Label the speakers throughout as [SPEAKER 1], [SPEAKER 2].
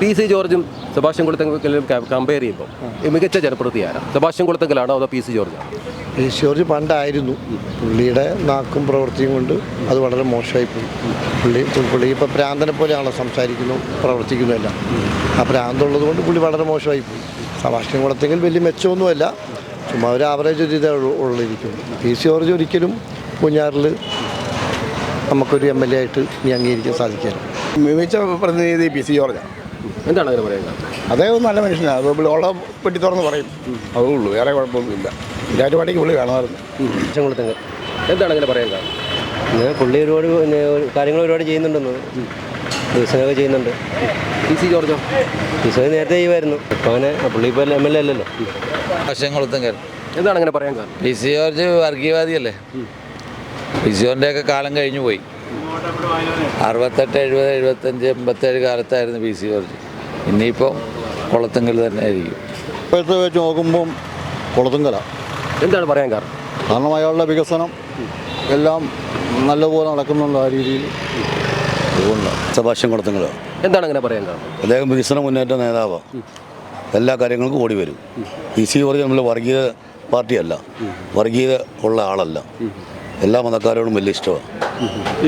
[SPEAKER 1] P C ജോർജും സെബാസ്റ്റ്യൻ കുളത്തെങ്കിലും compare ചെയ്യുമ്പോൾ മികച്ച ജനപ്രതി ആരാ? സെബാസ്റ്റ്യൻ കുളത്തെങ്കിലാണോ അതോ പി സി ജോർജാണോ
[SPEAKER 2] സി ജോർജ് പണ്ടായിരുന്നു. പുള്ളിയുടെ നാക്കും പ്രവൃത്തിയും കൊണ്ട് അത് വളരെ മോശമായി പോയി. പുള്ളി പുള്ളി ഇപ്പോൾ പ്രാന്തനെ പോലെയാണല്ലോ സംസാരിക്കുന്നു പ്രവർത്തിക്കുന്നു എല്ലാം. ആ പ്രാന്തമുള്ളത് കൊണ്ട് പുള്ളി വളരെ മോശമായി പോയി. സഭാഷണം കുളത്തെങ്കിൽ വലിയ മെച്ചമൊന്നുമല്ല. ചുമ്മാ ഒരു ആവറേജ് ഒരു ഇതേ ഉള്ളിരിക്കും ഉള്ളിരിക്കുന്നു പി സി ജോർജ് ഒരിക്കലും പൂഞ്ഞാറിൽ നമുക്കൊരു എം എൽ എ ആയിട്ട് ഇനി അംഗീകരിക്കാൻ സാധിക്കില്ല.
[SPEAKER 3] മികച്ച പ്രതിനിധി പി സി ജോർജാണ്
[SPEAKER 1] എന്താണ് അങ്ങനെ പറയുന്നത്
[SPEAKER 3] അദ്ദേഹം നല്ല മനുഷ്യനാണ് ഉള്ള പെട്ടി തുറന്ന് പറയും. അതേ ഉള്ളൂ വേറെ കുഴപ്പമൊന്നുമില്ല. രാജപാടിക്ക് പുള്ളി
[SPEAKER 1] കാണാറുണ്ട്. കുളത്തെങ്കിൽ എന്താണ് അങ്ങനെ പറയാൻ കാരണം?
[SPEAKER 4] പിന്നെ പുള്ളി ഒരുപാട് കാര്യങ്ങൾ ഒരുപാട് ചെയ്യുന്നുണ്ടെന്ന്. ദിവസങ്ങളൊക്കെ ചെയ്യുന്നുണ്ട്.
[SPEAKER 1] പി സി ജോർജോ?
[SPEAKER 4] വികസനം നേരത്തെ ചെയ്യുമായിരുന്നു. ഇപ്പോൾ അങ്ങനെ പുള്ളി ഇപ്പോൾ എം എൽ എ അല്ലല്ലോ.
[SPEAKER 5] വർഷങ്ങളൊത്തുങ്കൽ
[SPEAKER 1] എന്താണ് അങ്ങനെ പറയാൻ കാരണം?
[SPEAKER 5] പി സി ജോർജ് വർഗീയവാദിയല്ലേ? പി സി ജോറിന്റെയൊക്കെ കാലം കഴിഞ്ഞു പോയി അറുപത്തെട്ട് എഴുപത് എഴുപത്തഞ്ച് എൺപത്തേഴ് കാലത്തായിരുന്നു പി സി ജോർജ് ഇനിയിപ്പം കുളത്തുങ്കൽ തന്നെ ആയിരിക്കും
[SPEAKER 6] ഇപ്പോഴത്തെ വെച്ച് നോക്കുമ്പം കുളത്തുങ്കല.
[SPEAKER 1] എന്താണ് പറയാൻ കാരണം?
[SPEAKER 6] കാരണം അയാളുടെ വികസനം എല്ലാം നല്ലപോലെ നടക്കുന്നുണ്ട് ആ രീതിയിൽ. സഭാഷ്യം കുളത്തുങ്കല
[SPEAKER 1] എന്താണ് അങ്ങനെ പറയാൻ കാരണം?
[SPEAKER 6] അദ്ദേഹം വികസന മുന്നേറ്റ നേതാവാണ് എല്ലാ കാര്യങ്ങൾക്കും ഓടി വരും. പി സി ജോർജ് നമ്മൾ വർഗീയ പാർട്ടിയല്ല. വർഗീയത ഉള്ള ആളല്ല. എല്ലാ മതക്കാരോടും വലിയ ഇഷ്ടമാണ്.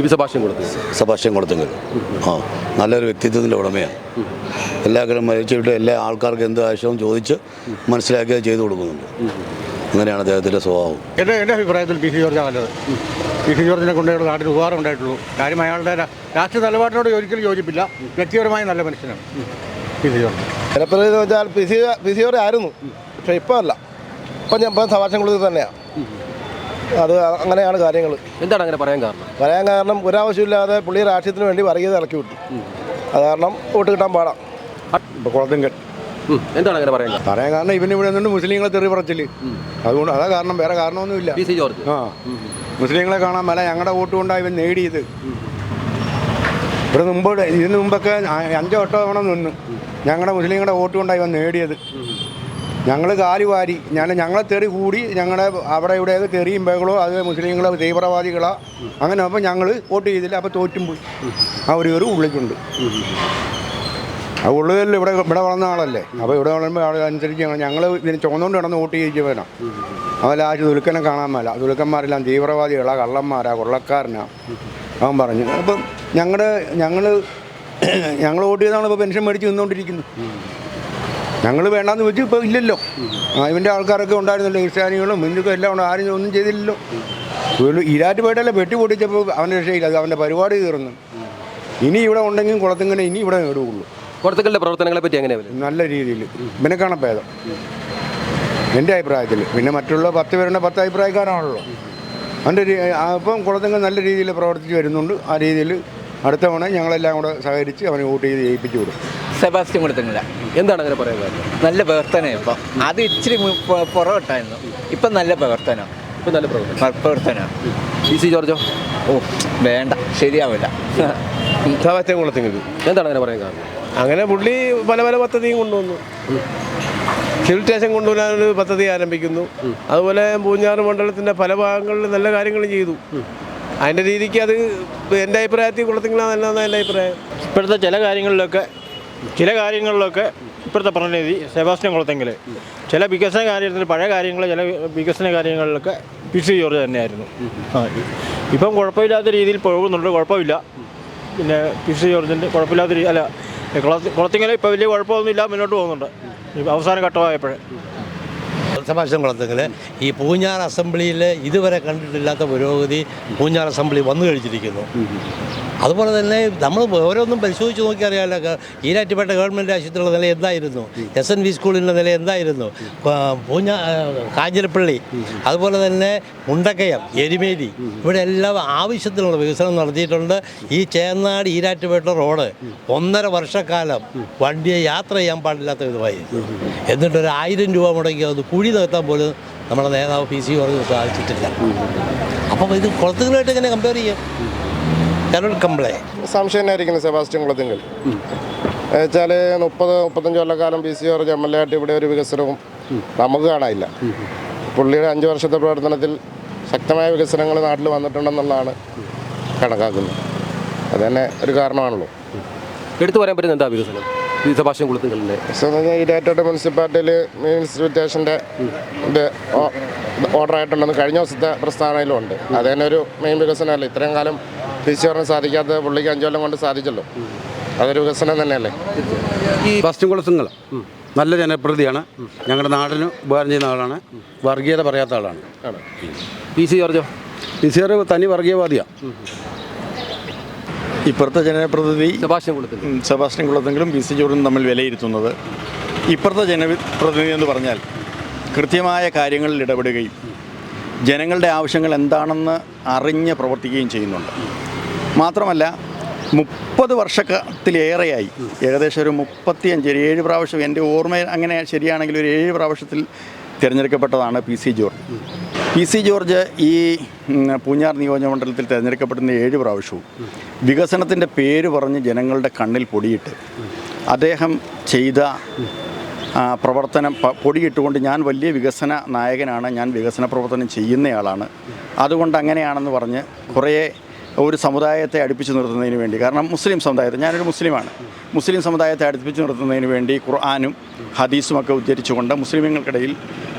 [SPEAKER 1] പി സെബാസ്റ്റ്യൻ
[SPEAKER 6] സഭാഷ്യം കൊടുത്തെങ്കിൽ. ആ നല്ലൊരു വ്യക്തിത്വത്തിന്റെ ഉടമയാണ്. എല്ലാ കാര്യം മരിച്ചിട്ട് എല്ലാ ആൾക്കാർക്ക് എന്ത് ആവശ്യവും ചോദിച്ച് മനസ്സിലാക്കി അത് ചെയ്തു കൊടുക്കുന്നുണ്ട്. അങ്ങനെയാണ് അദ്ദേഹത്തിന്റെ സ്വഭാവം.
[SPEAKER 7] എന്റെ എന്റെ അഭിപ്രായത്തിൽ പി സി ജോർജാണ് നല്ലത്. പി സി ജോർജിനെ കൊണ്ടുള്ള നാട്ടിൽ ഉപകാരം ഉണ്ടായിട്ടുള്ളൂ. കാര്യം അയാളുടെ രാഷ്ട്രീയ നിലപാടിനോട് ഒരിക്കലും യോജിപ്പില്ല. വ്യക്തിപരമായി നല്ല മനുഷ്യനാണ് പി സി ജോർജ്.
[SPEAKER 3] ജനപ്രതിനിധി എന്ന് വെച്ചാൽ P C P C George ആയിരുന്നു. പക്ഷേ ഇപ്പോൾ അല്ല. ഇപ്പം ഞാൻ ഇപ്പം സഭാഷം കൊടുത്തത് തന്നെയാണ് അത് അങ്ങനെയാണ് കാര്യങ്ങൾ.
[SPEAKER 1] എന്താണ് അങ്ങനെ പറയാൻ കാരണം?
[SPEAKER 3] പറയാൻ കാരണം ഒരാവശ്യമില്ലാതെ പുള്ളി രാഷ്ട്രീയത്തിന് വേണ്ടി വർഗീയത ഇറക്കി വിട്ടു. അത് കാരണം വോട്ട് കിട്ടാൻ പാടാം.
[SPEAKER 7] ഇപ്പോൾ കുളത്തിങ്കൽ.
[SPEAKER 1] എന്താണ് അങ്ങനെ പറയാൻ കാരണം?
[SPEAKER 7] പറയാൻ കാരണം ഇവന് ഇവിടെ നിന്നുണ്ട് മുസ്ലിങ്ങളെ തെറി പറച്ചിൽ. അതുകൊണ്ട് അതാ കാരണം വേറെ കാരണമൊന്നുമില്ല.
[SPEAKER 1] P C George?
[SPEAKER 7] ആ. മുസ്ലിങ്ങളെ കാണാൻ മേല ഞങ്ങളുടെ വോട്ട് കൊണ്ടാണ് ഇവൻ നേടിയത്. ഇവിടെ മുമ്പ് ഇതിന് മുമ്പൊക്കെ അഞ്ചോട്ടോ അഞ്ചോ എട്ടോ തവണ നിന്നു. ഞങ്ങളുടെ മുസ്ലിങ്ങളുടെ വോട്ട് കൊണ്ടാണ് ഇവൻ നേടിയത്. ഞങ്ങൾ കാൽ വാരി. ഞാൻ ഞങ്ങളെ തെറി കൂടി ഞങ്ങളുടെ അവിടെ ഇവിടെ തെറിയും ബഹളോ അത് മുസ്ലിങ്ങളോ തീവ്രവാദികളോ അങ്ങനെ അപ്പോൾ ഞങ്ങൾ വോട്ട് ചെയ്തില്ല. അപ്പോൾ തോറ്റും പോയി. ആ ഒരു കയറി ഉള്ളിക്കുണ്ട്. ആ ഉള്ളിൽ ഇവിടെ ഇവിടെ വളർന്ന ആളല്ലേ? അപ്പോൾ ഇവിടെ വളരുമ്പോൾ ആളനുസരിച്ച് ഞങ്ങൾ ഞങ്ങൾ ഇതിന് ചുമന്നുകൊണ്ട് കിടന്ന് വോട്ട് ചെയ്യിച്ചവനാണ് അവൻ ലാസ്റ്റ് ദുൽക്കനെ കാണാൻ മേല. ദുൽക്കന്മാരെല്ലാം തീവ്രവാദികളാ കള്ളന്മാരാ കൊള്ളക്കാരനാ. അവൻ പറഞ്ഞു. അപ്പം ഞങ്ങളുടെ ഞങ്ങൾ ഞങ്ങൾ വോട്ട് ചെയ്താണ് ഇപ്പോൾ പെൻഷൻ മേടിച്ച് നിന്നുകൊണ്ടിരിക്കുന്നത് ഞങ്ങൾ വേണ്ടാന്ന് വെച്ച് ഇപ്പോൾ ഇല്ലല്ലോ. ഇവന്റെ ആൾക്കാരൊക്കെ ഉണ്ടായിരുന്നല്ലോ ക്രിസ്ത്യാനികളും ഹിന്ദുക്കളും എല്ലാം ഉണ്ട് ആരും ഒന്നും ചെയ്തില്ലല്ലോ. ഈരാറ്റ് പോയിട്ടല്ലേ വെട്ടി പൊട്ടിച്ചപ്പോൾ അവന്റെ രക്ഷയില്ല അത് അവന്റെ പരിപാടി തീർന്നു. ഇനി ഇവിടെ ഉണ്ടെങ്കിൽ കുളത്തിങ്ങനെ ഇനി ഇവിടെ നേടുകയുള്ളൂ.
[SPEAKER 1] കുളത്തുകളുടെ പ്രവർത്തനങ്ങളെ പറ്റി അങ്ങനെ
[SPEAKER 7] നല്ല രീതിയിൽ. പിന്നെ ഭേദം. എന്റെ അഭിപ്രായത്തിൽ പിന്നെ മറ്റുള്ള പത്ത് പേരുടെ പത്ത് അഭിപ്രായക്കാരാണല്ലോ. അവന്റെ അപ്പം കുളത്തുങ്ങൾ നല്ല രീതിയിൽ പ്രവർത്തിച്ച് വരുന്നുണ്ട്. ആ രീതിയിൽ അടുത്ത തവണ ഞങ്ങളെല്ലാം കൂടെ സഹകരിച്ച് അവനെ വോട്ട് ചെയ്ത് ജയിപ്പിച്ചു വിടും.
[SPEAKER 5] സെബാസ്റ്റ്യൻ കൊടുത്തിട്ടില്ല.
[SPEAKER 1] എന്താണ് അങ്ങനെ പറയുന്നത്
[SPEAKER 5] നല്ല പ്രവർത്തനം ഇപ്പം. അത് ഇച്ചിരി പുറകോട്ടായിരുന്നു ഇപ്പം നല്ല പ്രവർത്തനം.
[SPEAKER 1] ഇപ്പം നല്ല പ്രവർത്തനം.
[SPEAKER 5] പ്രവർത്തനം.
[SPEAKER 1] സി ജോർജോ?
[SPEAKER 5] ഓ വേണ്ട. ശരിയാവില്ല.
[SPEAKER 3] സെബാസ്റ്റ്യൻ കുളത്തിൽ
[SPEAKER 1] എന്താണ് അങ്ങനെ പറയുന്നത്
[SPEAKER 3] അങ്ങനെ പുള്ളി പല പല പദ്ധതിയും കൊണ്ടുവന്നു. സിവിൽ സ്റ്റേഷൻ കൊണ്ടുവരാനൊരു പദ്ധതി ആരംഭിക്കുന്നു. അതുപോലെ പൂഞ്ഞാറ് മണ്ഡലത്തിന്റെ പല ഭാഗങ്ങളിൽ നല്ല കാര്യങ്ങളും ചെയ്തു. അതിന്റെ രീതിക്ക് അത് എന്റെ അഭിപ്രായത്തിൽ കുളത്തിങ്ങളാണ് നല്ലതെന്ന് എന്റെ അഭിപ്രായം.
[SPEAKER 8] ഇപ്പോഴത്തെ ചില കാര്യങ്ങളിലൊക്കെ ചില കാര്യങ്ങളിലൊക്കെ ഇപ്പോഴത്തെ പ്രതിനിധി സെബാസ്റ്റ്യൻ കുളത്തെങ്കിൽ ചില വികസന കാര്യത്തിൽ പഴയ കാര്യങ്ങൾ ചില വികസന കാര്യങ്ങളിലൊക്കെ പി സി ജോർജ് തന്നെയായിരുന്നു. ആ ഇപ്പം കുഴപ്പമില്ലാത്ത രീതിയിൽ പോകുന്നുണ്ട് കുഴപ്പമില്ല. പിന്നെ പി സി ജോർജിന്റെ കുഴപ്പമില്ലാത്ത രീതി അല്ല കുളത്തിങ്ങനെ ഇപ്പോൾ വലിയ കുഴപ്പമൊന്നുമില്ല മുന്നോട്ട് പോകുന്നുണ്ട്. അവസാന ഘട്ടമായപ്പോഴേ.
[SPEAKER 9] സെബാസ്റ്റ്യൻ കുളത്തെങ്കിൽ ഈ പൂഞ്ഞാർ അസംബ്ലിയിൽ ഇതുവരെ കണ്ടിട്ടില്ലാത്ത പുരോഗതി പൂഞ്ഞാർ അസംബ്ലി വന്നു കഴിച്ചിരിക്കുന്നു. അതുപോലെ തന്നെ നമ്മൾ ഓരോന്നും പരിശോധിച്ച് നോക്കിയറിയാലോ ഈരാറ്റുപേട്ട ഗവൺമെന്റ് ആശുപത്രിയുടെ നില എന്തായിരുന്നു? എസ് എൻ വി സ്കൂളിന്റെ നില എന്തായിരുന്നു? പൂഞ്ഞ കാഞ്ഞിരപ്പള്ളി അതുപോലെ തന്നെ മുണ്ടക്കയം എരുമേലി ഇവിടെ എല്ലാം ആവശ്യത്തിനുള്ള വികസനം നടത്തിയിട്ടുണ്ട്. ഈ ചേന്നാട് ഈരാറ്റുപേട്ട റോഡ് ഒന്നര വർഷക്കാലം വണ്ടിയെ യാത്ര ചെയ്യാൻ പാടില്ലാത്ത വിധമായി എന്നിട്ട് ഒരു രൂപ മുടക്കി അത് കുഴി നികത്താൻ പോലും നമ്മുടെ നേതാവ് പി സി പറഞ്ഞു സാധിച്ചിട്ടില്ല. അപ്പം ഇത് കുളത്തുകളായിട്ട് എങ്ങനെ കമ്പയർ ചെയ്യും? കരോൾ കമ്പിളെ
[SPEAKER 3] സംശയം തന്നെയായിരിക്കുന്നു സെബാസ്റ്റ്യൻ കുളത്തിങ്കൽ. വെച്ചാൽ മുപ്പത് മുപ്പത്തഞ്ച് കൊല്ലക്കാലം P C George M L A ആയിട്ട് ഇവിടെ ഒരു വികസനവും നമുക്ക് കാണാനില്ല. പുള്ളിയുടെ അഞ്ച് വർഷത്തെ പ്രവർത്തനത്തിൽ ശക്തമായ വികസനങ്ങൾ നാട്ടിൽ വന്നിട്ടുണ്ടെന്നുള്ളതാണ് കണക്കാക്കുന്നത്. അതന്നെ തന്നെ ഒരു കാരണമാണല്ലോ.
[SPEAKER 1] എടുത്തു പറയാൻ പറ്റുന്ന എന്താ വികസനം? ഈ സെബാസ്റ്റ്യൻ കുളത്തുങ്കലിന്റെ
[SPEAKER 2] ഇരേറ്റോട്ട് മുനിസിപ്പാലിറ്റിയിൽ മീൻസ് ഇത് ഓർഡർ ആയിട്ടുണ്ടെന്ന് കഴിഞ്ഞ ദിവസത്തെ പ്രസ്താവനയിലും ഉണ്ട്. അത് തന്നെ ഒരു മെയിൻ വികസനമല്ല. ഇത്രയും കാലം തിരിച്ചു പറയാൻ സാധിക്കാത്ത പുള്ളിക്ക് അഞ്ചു കൊല്ലം കൊണ്ട് സാധിച്ചല്ലോ. അതൊരു വികസനം തന്നെയല്ലേ?
[SPEAKER 1] ഈ
[SPEAKER 6] ഫസ്റ്റ് കുളത്തുങ്ങൾ നല്ല ജനപ്രതിയാണ് ഞങ്ങളുടെ നാടിന് ഉപകാരം ചെയ്യുന്ന ആളാണ്. വർഗീയത പറയാത്ത ആളാണ്.
[SPEAKER 1] പി സി ജോർജോ?
[SPEAKER 6] പി സി ജോർജ് തനി വർഗീയവാദിയാണ്
[SPEAKER 10] ഇപ്പുറത്തെ ജനപ്രതിനിധി
[SPEAKER 1] സെബാസ്റ്റ്യൻ കുളത്തുങ്കൽ
[SPEAKER 10] സെബാസ്റ്റ്യൻ കുളത്തെങ്കിലും പി സി ജോർജും തമ്മിൽ വിലയിരുത്തുന്നത്. ഇപ്പുറത്തെ ജനപ്രതിനിധി എന്ന് പറഞ്ഞാൽ കൃത്യമായ കാര്യങ്ങളിൽ ഇടപെടുകയും ജനങ്ങളുടെ ആവശ്യങ്ങൾ എന്താണെന്ന് അറിഞ്ഞ് പ്രവർത്തിക്കുകയും ചെയ്യുന്നുണ്ട്. മാത്രമല്ല മുപ്പത് വർഷത്തിലേറെയായി. ഏകദേശം ഒരു മുപ്പത്തിയഞ്ച് ഒരു ഏഴ് പ്രാവശ്യം എന്റെ ഓർമ്മ അങ്ങനെ ശരിയാണെങ്കിൽ ഒരു ഏഴ് പ്രാവശ്യത്തിൽ തിരഞ്ഞെടുക്കപ്പെട്ടതാണ് P C George. P C George ഈ പൂഞ്ഞാർ നിയോജകമണ്ഡലത്തിൽ തിരഞ്ഞെടുക്കപ്പെടുന്ന ഏഴ് പ്രാവശ്യവും വികസനത്തിന്റെ പേര് പറഞ്ഞ് ജനങ്ങളുടെ കണ്ണിൽ പൊടിയിട്ട് അദ്ദേഹം ചെയ്ത പ്രവർത്തനം പൊടിയിട്ടുകൊണ്ട് ഞാൻ വലിയ വികസന നായകനാണ് ഞാൻ വികസന പ്രവർത്തനം ചെയ്യുന്നയാളാണ്. അതുകൊണ്ട് അങ്ങനെയാണെന്ന് പറഞ്ഞ് കുറേ ഒരു സമുദായത്തെ അടുപ്പിച്ച് നിർത്തുന്നതിന് വേണ്ടി. കാരണം മുസ്ലിം സമുദായത്തെ ഞാനൊരു മുസ്ലിമാണ്. മുസ്ലിം സമുദായത്തെ അടുപ്പിച്ച് നിർത്തുന്നതിന് വേണ്ടി ഖുർആാനും ഹദീസുമൊക്കെ ഉദ്ധരിച്ചുകൊണ്ട് മുസ്ലിമുകൾക്കിടയിൽ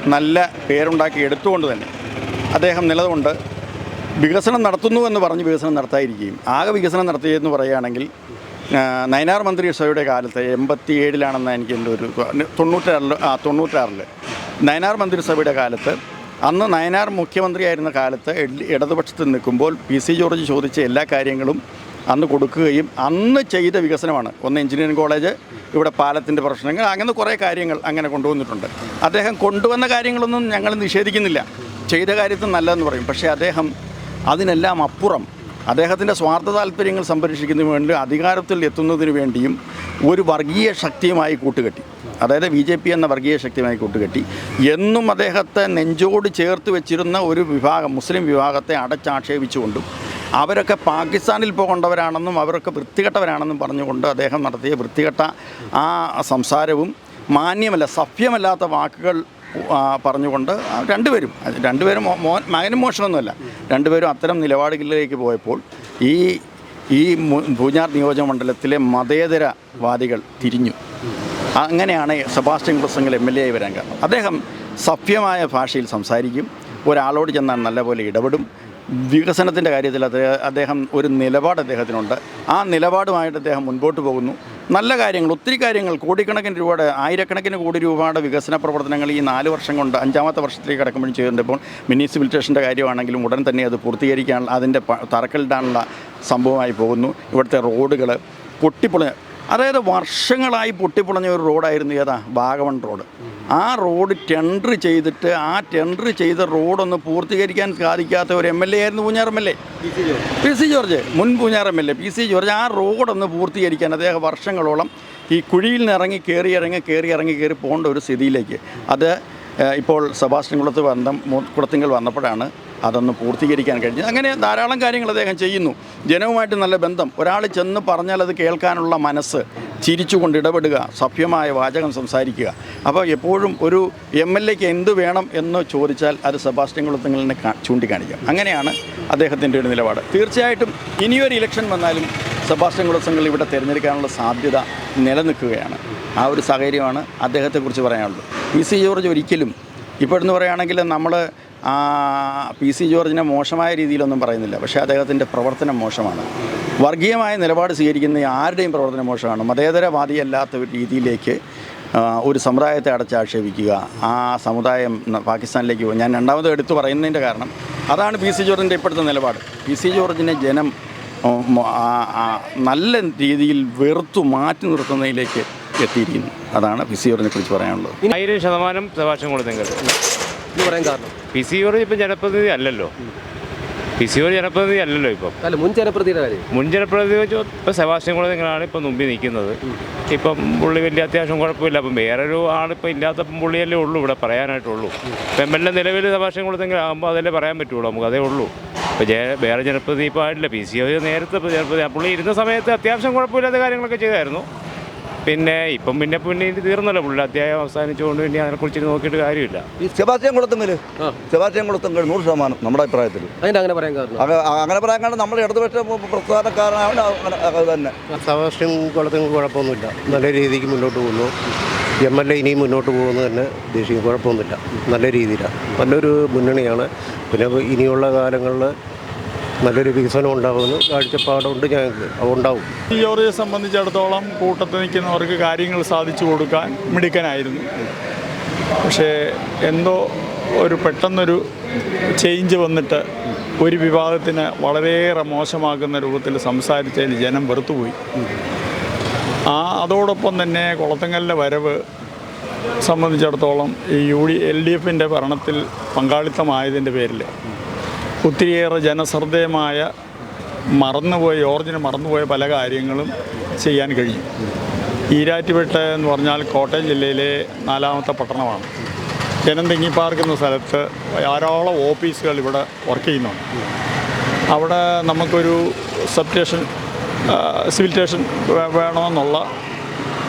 [SPEAKER 10] നല്ല പേരുണ്ടാക്കി എടുത്തുകൊണ്ട് തന്നെ അദ്ദേഹം നിലതുകൊണ്ട് വികസനം നടത്തുന്നു എന്ന് പറഞ്ഞ് വികസനം നടത്താതിരിക്കുകയും ആകെ വികസനം നടത്തിയെന്ന് പറയുകയാണെങ്കിൽ നയനാർ മന്ത്രി മന്ത്രിസഭയുടെ കാലത്ത് എൺപത്തി ഏഴിലാണെന്ന് എനിക്ക് എന്റെ ഒരു തൊണ്ണൂറ്റാറിൽ ആ തൊണ്ണൂറ്റാറിൽ നയനാർ മന്ത്രിസഭയുടെ കാലത്ത് അന്ന് നയനാർ മുഖ്യമന്ത്രിയായിരുന്ന കാലത്ത് ഇട- ഇടതുപക്ഷത്ത് നിൽക്കുമ്പോൾ പി സി ജോർജ് ചോദിച്ച എല്ലാ കാര്യങ്ങളും അന്ന് കൊടുക്കുകയും അന്ന് ചെയ്ത വികസനമാണ്. ഒന്ന് എഞ്ചിനീയറിംഗ് കോളേജ് ഇവിടെ പാലത്തിന്റെ പ്രശ്നങ്ങൾ അങ്ങനെ കുറേ കാര്യങ്ങൾ അങ്ങനെ കൊണ്ടുവന്നിട്ടുണ്ട്. അദ്ദേഹം കൊണ്ടുവന്ന കാര്യങ്ങളൊന്നും ഞങ്ങൾ നിഷേധിക്കുന്നില്ല. ചെയ്ത കാര്യത്തിൽ നല്ലതെന്ന് പറയും. പക്ഷേ അദ്ദേഹം അതിനെല്ലാം അപ്പുറം അദ്ദേഹത്തിന്റെ സ്വാർത്ഥ താല്പര്യങ്ങൾ സംരക്ഷിക്കുന്നതിന് വേണ്ടി അധികാരത്തിൽ എത്തുന്നതിന് വേണ്ടിയും ഒരു വർഗീയ ശക്തിയുമായി കൂട്ടുകെട്ടി. അതായത് ബി ജെ പി എന്ന വർഗീയ ശക്തിയുമായി കൂട്ടുകെട്ടി. എന്നും അദ്ദേഹത്തെ നെഞ്ചോട് ചേർത്ത് വെച്ചിരുന്ന ഒരു വിഭാഗം മുസ്ലിം വിഭാഗത്തെ അടച്ചാക്ഷേപിച്ചുകൊണ്ടും അവരൊക്കെ പാകിസ്ഥാനിൽ പോകേണ്ടവരാണെന്നും അവരൊക്കെ വൃത്തികെട്ടവരാണെന്നും പറഞ്ഞുകൊണ്ട് അദ്ദേഹം നടത്തിയ വൃത്തികെട്ട ആ സംസാരവും മാന്യമല്ല സഭ്യമല്ലാത്ത വാക്കുകൾ പറഞ്ഞുകൊണ്ട് രണ്ടുപേരും രണ്ടുപേരും മോ- മകനും മോഷണമൊന്നുമല്ല. രണ്ടുപേരും അത്തരം നിലപാടുകളിലേക്ക് പോയപ്പോൾ ഈ ഈ പൂഞ്ഞാർ നിയോജകമണ്ഡലത്തിലെ മതേതരവാദികൾ തിരിഞ്ഞു. അങ്ങനെയാണ് സെബാസ്റ്റ്യൻ പ്രസംഗം എം എൽ എ ആയി വരാൻ കാരണം. അദ്ദേഹം സഭ്യമായ ഭാഷയിൽ സംസാരിക്കും ഒരാളോട് ചെന്നാൽ നല്ലപോലെ ഇടപെടും. വികസനത്തിന്റെ കാര്യത്തിൽ അദ്ദേഹം അദ്ദേഹം ഒരു നിലപാട് അദ്ദേഹത്തിനുണ്ട്. ആ നിലപാടുമായിട്ട് അദ്ദേഹം മുൻപോട്ട് പോകുന്നു. നല്ല കാര്യങ്ങൾ ഒത്തിരി കാര്യങ്ങൾ. കോടിക്കണക്കിന് രൂപയുടെ ആയിരക്കണക്കിന് കോടി രൂപയുടെ വികസന പ്രവർത്തനങ്ങൾ ഈ നാല് വർഷം കൊണ്ട് അഞ്ചാമത്തെ വർഷത്തിലേക്ക് കടക്കുമ്പോഴും ചെയ്യുന്നുണ്ട്. ഇപ്പോൾ മുനിസിപ്പലിറ്റേഷന്റെ കാര്യമാണെങ്കിലും ഉടൻ തന്നെ അത് പൂർത്തീകരിക്കാനുള്ള അതിന്റെ തറക്കല്ലിടാനുള്ള സംഭവമായി പോകുന്നു. ഇവിടുത്തെ റോഡുകൾ പൊട്ടിപ്പൊളിഞ്ഞ അതായത് വർഷങ്ങളായി പൊട്ടിപ്പൊളഞ്ഞ ഒരു റോഡായിരുന്നു ഏതാ? വാഗമൺ റോഡ്. ആ റോഡ് ടെൻഡർ ചെയ്തിട്ട് ആ ടെൻഡർ ചെയ്ത റോഡൊന്ന് പൂർത്തീകരിക്കാൻ സാധിക്കാത്ത ഒരു എം എൽ എ ആയിരുന്നു Poonjar M L A. P C George. മുൻ Poonjar M L A. P C George ആ റോഡൊന്ന് പൂർത്തീകരിക്കാൻ അദ്ദേഹം വർഷങ്ങളോളം ഈ കുഴിയിൽ നിന്ന് ഇറങ്ങി കയറി ഇറങ്ങി കയറി ഇറങ്ങി കയറി പോകേണ്ട ഒരു സ്ഥിതിയിലേക്ക്. അത് ഇപ്പോൾ സെബാസ്റ്റ്യൻ കുളത്ത് വന്ന കുളത്തിങ്കൽ വന്നപ്പോഴാണ് അതൊന്ന് പൂർത്തീകരിക്കാൻ കഴിഞ്ഞു. അങ്ങനെ ധാരാളം കാര്യങ്ങൾ അദ്ദേഹം ചെയ്യുന്നു. ജനവുമായിട്ട് നല്ല ബന്ധം. ഒരാൾ ചെന്ന് പറഞ്ഞാൽ അത് കേൾക്കാനുള്ള മനസ്സ് ചിരിച്ചുകൊണ്ട് ഇടപെടുക സഭ്യമായ വാചകം സംസാരിക്കുക. അപ്പോൾ എപ്പോഴും ഒരു എം എൽ എക്ക് എന്ത് വേണം എന്ന് ചോദിച്ചാൽ അത് സെബാസ്റ്റ്യൻ കുളത്തുങ്ങളിനെ ചൂണ്ടിക്കാണിക്കാം. അങ്ങനെയാണ് അദ്ദേഹത്തിന്റെ ഒരു നിലപാട്. തീർച്ചയായിട്ടും ഇനിയൊരു ഇലക്ഷൻ വന്നാലും സെബാസ്റ്റ്യൻ കുളത്തുങ്ങൾ ഇവിടെ തിരഞ്ഞെടുക്കാനുള്ള സാധ്യത നിലനിൽക്കുകയാണ്. ആ ഒരു സാഹചര്യമാണ് അദ്ദേഹത്തെക്കുറിച്ച് പറയാനുള്ളത്. പി സി ജോർജ് ഒരിക്കലും ഇപ്പോഴെന്ന് പറയുകയാണെങ്കിൽ നമ്മൾ പി സി ജോർജിനെ മോശമായ രീതിയിലൊന്നും പറയുന്നില്ല. പക്ഷേ അദ്ദേഹത്തിന്റെ പ്രവർത്തനം മോശമാണ്. വർഗീയമായ നിലപാട് സ്വീകരിക്കുന്ന ആരുടെയും പ്രവർത്തനം മോശമാണ്. മതേതരവാദിയല്ലാത്ത ഒരു രീതിയിലേക്ക് ഒരു സമുദായത്തെ അടച്ചാക്ഷേപിക്കുക ആ സമുദായം പാകിസ്ഥാനിലേക്ക് പോകും. ഞാൻ രണ്ടാമത് എടുത്തു പറയുന്നതിന്റെ കാരണം അതാണ് പി സി ജോർജിന്റെ ഇപ്പോഴത്തെ നിലപാട്. പി സി ജോർജിനെ ജനം നല്ല രീതിയിൽ വെറുത്തു മാറ്റി നിർത്തുന്നതിലേക്ക് എത്തിയിരിക്കുന്നു. അതാണ് പി സി ജോർജിനെ കുറിച്ച് പറയാനുള്ളത്.
[SPEAKER 11] ആയിരം ശതമാനം പ്രഭാഷണം കുളത്തെങ്കിൽ
[SPEAKER 1] എന്ന് പറയാൻ കാരണം?
[SPEAKER 11] പി സി ജോർജ് ഇപ്പം ജനപ്രതിനിധി അല്ലല്ലോ. പി സി ജോർജ് ജനപ്രതിനിധി അല്ലല്ലോ ഇപ്പം.
[SPEAKER 1] അല്ല മുൻ ജനപ്രതിയുടെ കാര്യം.
[SPEAKER 11] മുൻ ജനപ്രതിനിധി വെച്ചോ ഇപ്പം സെബാസ്റ്റ്യൻ കുളത്തെങ്കിലാണ് ഇപ്പം മുമ്പിൽ നിൽക്കുന്നത്? ഇപ്പം പുള്ളി വലിയ അത്യാവശ്യം കുഴപ്പമില്ല. അപ്പം വേറൊരു ആളിപ്പോൾ ഇല്ലാത്തപ്പം പുള്ളിയല്ലേ ഉള്ളൂ ഇവിടെ പറയാനായിട്ടുള്ളൂ. ഇപ്പം എം എൽ എ നിലവിൽ സെബാസ്റ്റ്യൻ കുളത്തെങ്കിൽ ആകുമ്പോൾ അതല്ലേ പറയാൻ പറ്റുള്ളൂ? നമുക്ക് അതേ ഉള്ളൂ. ഇപ്പോൾ ജയ വേറെ ജനപ്രതിനിധി ഇപ്പോൾ ആയിട്ടില്ല. പി സി ജോർജ് നേരത്തെ ഇപ്പോൾ ജനപ്രതിനിധി പുള്ളി ഇരുന്ന സമയത്ത് അത്യാവശ്യം കുഴപ്പമില്ലാത്ത കാര്യങ്ങളൊക്കെ ചെയ്തായിരുന്നു. പിന്നെ ഇപ്പം പിന്നെ പിന്നെ ഇത് തീർന്നല്ലോ. പുള്ളി അധ്യായം അവസാനിച്ചുകൊണ്ട് പിന്നെ അതിനെക്കുറിച്ച് നോക്കിയിട്ട് കാര്യമില്ല.
[SPEAKER 12] ഈ സെബാസ്റ്റ്യൻ കുളത്തുങ്കൽ സെബാസ്റ്റ്യൻ കുളത്തുങ്കൽ നൂറ് ശതമാനം നമ്മുടെ അഭിപ്രായത്തിൽ.
[SPEAKER 1] അതിന് അങ്ങനെ പറയാൻ കാരണം.
[SPEAKER 12] അങ്ങ- അങ്ങനെ പറയാൻ കാരണം നമ്മുടെ ഇടതുപക്ഷ പ്രസ്ഥാനക്കാരനാണ് അത് തന്നെ.
[SPEAKER 4] സെബാസ്റ്റ്യൻ കുളത്തിന് കുഴപ്പമൊന്നുമില്ല. നല്ല രീതിക്ക് മുന്നോട്ട് പോകുന്നു. എം എൽ എ ഇനിയും മുന്നോട്ട് പോകുന്നു തന്നെ ഉദ്ദേശിക്കും കുഴപ്പമൊന്നുമില്ല. നല്ല രീതിയിലാണ്. നല്ലൊരു മുന്നണിയാണ്. പിന്നെ ഇനിയുള്ള കാലങ്ങളിൽ നല്ലൊരു വികസനം ഉണ്ടാകുമെന്ന് കാഴ്ചപ്പാടുണ്ട് ഞങ്ങൾക്ക് ഉണ്ടാവും
[SPEAKER 13] ഈ ജോർജിയെ സംബന്ധിച്ചിടത്തോളം കൂട്ടത്തിൽ നിൽക്കുന്നവർക്ക് കാര്യങ്ങൾ സാധിച്ചു കൊടുക്കാൻ മിടുക്കനായിരുന്നു. പക്ഷേ എന്തോ ഒരു പെട്ടെന്നൊരു ചേഞ്ച് വന്നിട്ട് ഒരു വിവാദത്തിന് വളരെയേറെ മോശമാക്കുന്ന രൂപത്തിൽ സംസാരിച്ചതിൽ ജനം വെറുത്തുപോയി. ആ അതോടൊപ്പം തന്നെ കുളത്തങ്കലിന്റെ വരവ് സംബന്ധിച്ചിടത്തോളം ഈ യു ഡി എൽ ഡി എഫിന്റെ ഭരണത്തിൽ പങ്കാളിത്തമായതിന്റെ പേരിൽ ഒത്തിരിയേറെ ജനശ്രദ്ധേയമായ മറന്നുപോയ ജോർജിന് മറന്നുപോയ പല കാര്യങ്ങളും ചെയ്യാൻ കഴിയും. ഈരാറ്റുപേട്ട എന്ന് പറഞ്ഞാൽ കോട്ടയം ജില്ലയിലെ നാലാമത്തെ പട്ടണമാണ്. ജനം തിങ്ങിപ്പാർക്കുന്ന സ്ഥലത്ത് ധാരാളം ഓഫീസുകൾ ഇവിടെ വർക്ക് ചെയ്യുന്നുണ്ട്. അവിടെ നമുക്കൊരു സബ് സ്റ്റേഷൻ സിവിൽ സ്റ്റേഷൻ വേണമെന്നുള്ള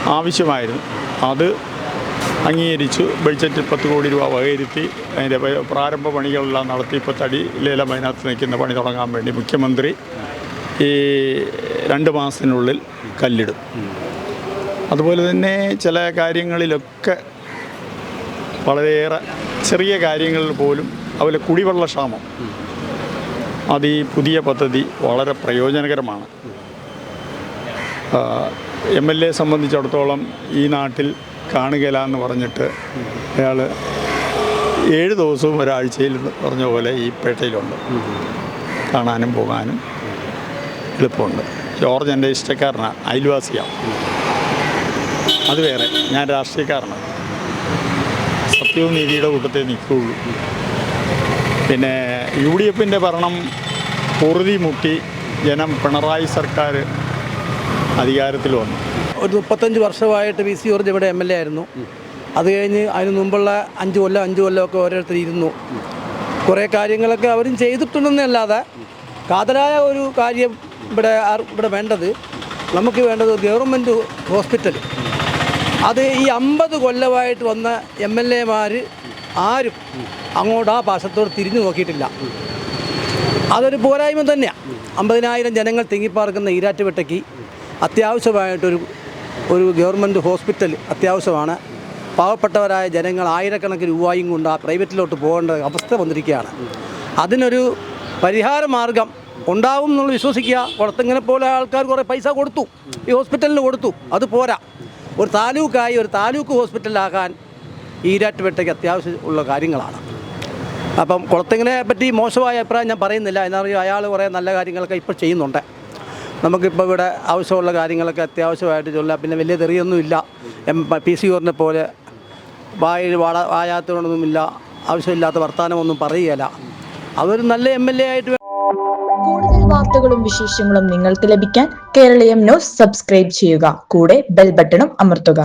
[SPEAKER 13] ആവശ്യമായിരുന്നു. അത് അംഗീകരിച്ചു. ബഡ്ജറ്റിൽ പത്ത് കോടി രൂപ വകയിരുത്തി അതിന്റെ പ്രാരംഭ പണികളെല്ലാം നടത്തി. ഇപ്പോൾ ലേലം അതിനകത്ത് നിൽക്കുന്ന പണി തുടങ്ങാൻ വേണ്ടി മുഖ്യമന്ത്രി ഈ രണ്ട് മാസത്തിനുള്ളിൽ കല്ലിടും. അതുപോലെ തന്നെ ചില കാര്യങ്ങളിലൊക്കെ വളരെയേറെ ചെറിയ കാര്യങ്ങളിൽ പോലും അതുപോലെ കുടിവെള്ള ക്ഷാമം. അത് ഈ പുതിയ പദ്ധതി വളരെ പ്രയോജനകരമാണ്. എം എൽ എ സംബന്ധിച്ചിടത്തോളം ഈ നാട്ടിൽ കാണുകയില്ല എന്ന് പറഞ്ഞിട്ട് അയാൾ ഏഴ് ദിവസവും ഒരാഴ്ചയിൽ പറഞ്ഞ പോലെ ഈ പേട്ടയിലുണ്ട്. കാണാനും പോകാനും എളുപ്പമുണ്ട്. ജോർജ് എന്റെ ഇഷ്ടക്കാരനാണ് അയൽവാസിയാണ്. അത് വേറെ ഞാൻ രാഷ്ട്രീയക്കാരനാണ്. സത്യവും നീതിയുടെ കൂട്ടത്തെ നിൽക്കുകയുള്ളൂ. പിന്നെ യു ഡി എഫിന്റെ ഭരണം പൊറുതി മുട്ടി ജനം പിണറായി സർക്കാർ അധികാരത്തിൽ വന്നു.
[SPEAKER 14] ഒരു മുപ്പത്തഞ്ച് വർഷമായിട്ട് വി സി ജോർജ് ഇവിടെ എം എൽ എ ആയിരുന്നു. അത് കഴിഞ്ഞ് അതിന് മുമ്പുള്ള അഞ്ച് കൊല്ലം അഞ്ച് കൊല്ലമൊക്കെ ഓരോരുത്തർ ഇരുന്നു. കുറേ കാര്യങ്ങളൊക്കെ അവരും ചെയ്തിട്ടുണ്ടെന്നല്ലാതെ കാതലായ ഒരു കാര്യം ഇവിടെ ഇവിടെ വേണ്ടത് നമുക്ക് വേണ്ടത് ഗവൺമെന്റ് ഹോസ്പിറ്റൽ. അത് ഈ അമ്പത് കൊല്ലമായിട്ട് വന്ന എം എൽ എമാർ ആരും അങ്ങോട്ട് ആ പാശത്തോട് തിരിഞ്ഞു നോക്കിയിട്ടില്ല. അതൊരു പോരായ്മ തന്നെയാണ് അമ്പതിനായിരം ജനങ്ങൾ തിങ്ങിപ്പാർക്കുന്ന ഈരാറ്റുപെട്ടയ്ക്ക് അത്യാവശ്യമായിട്ടൊരു ഒരു ഗവൺമെന്റ് ഹോസ്പിറ്റൽ അത്യാവശ്യമാണ്. പാവപ്പെട്ടവരായ ജനങ്ങൾ ആയിരക്കണക്കിന് രൂപയും കൊണ്ട് ആ പ്രൈവറ്റിലോട്ട് പോകേണ്ട അവസ്ഥ വന്നിരിക്കുകയാണ്. അതിനൊരു പരിഹാര മാർഗം ഉണ്ടാവും എന്നുള്ള വിശ്വസിക്കുക. കുളത്തിങ്ങനെ പോലെ ആൾക്കാർ കുറേ പൈസ കൊടുത്തു. ഈ ഹോസ്പിറ്റലിന് കൊടുത്തു. അത് പോരാ. ഒരു താലൂക്കായി ഒരു താലൂക്ക് ഹോസ്പിറ്റലാകാൻ ഈരാറ്റുപേട്ടയ്ക്ക് അത്യാവശ്യം ഉള്ള കാര്യങ്ങളാണ്. അപ്പം കുളത്തിങ്ങനെ പറ്റി മോശമായ അഭിപ്രായം ഞാൻ പറയുന്നില്ല. എന്നാൽ അയാൾ കുറേ നല്ല കാര്യങ്ങളൊക്കെ ഇപ്പോൾ ചെയ്യുന്നുണ്ട്. നമുക്കിപ്പോൾ ഇവിടെ ആവശ്യമുള്ള കാര്യങ്ങളൊക്കെ അത്യാവശ്യമായിട്ട് ചൊല്ലാം. പിന്നെ വലിയ തെറിയൊന്നുമില്ല. എം പി സി ഓറിനെ പോലെ വായ വാട വായാത്തതൊന്നുമില്ല ആവശ്യമില്ലാത്ത വർത്തമാനമൊന്നും പറയുകയില്ല. അതൊരു നല്ല എം എൽ എ ആയിട്ട്
[SPEAKER 15] കൂടുതൽ വാർത്തകളും വിശേഷങ്ങളും നിങ്ങൾക്ക് ലഭിക്കാൻ കേരളീയം ന്യൂസ് സബ്സ്ക്രൈബ് ചെയ്യുക. കൂടെ ബെൽ ബട്ടണും അമർത്തുക.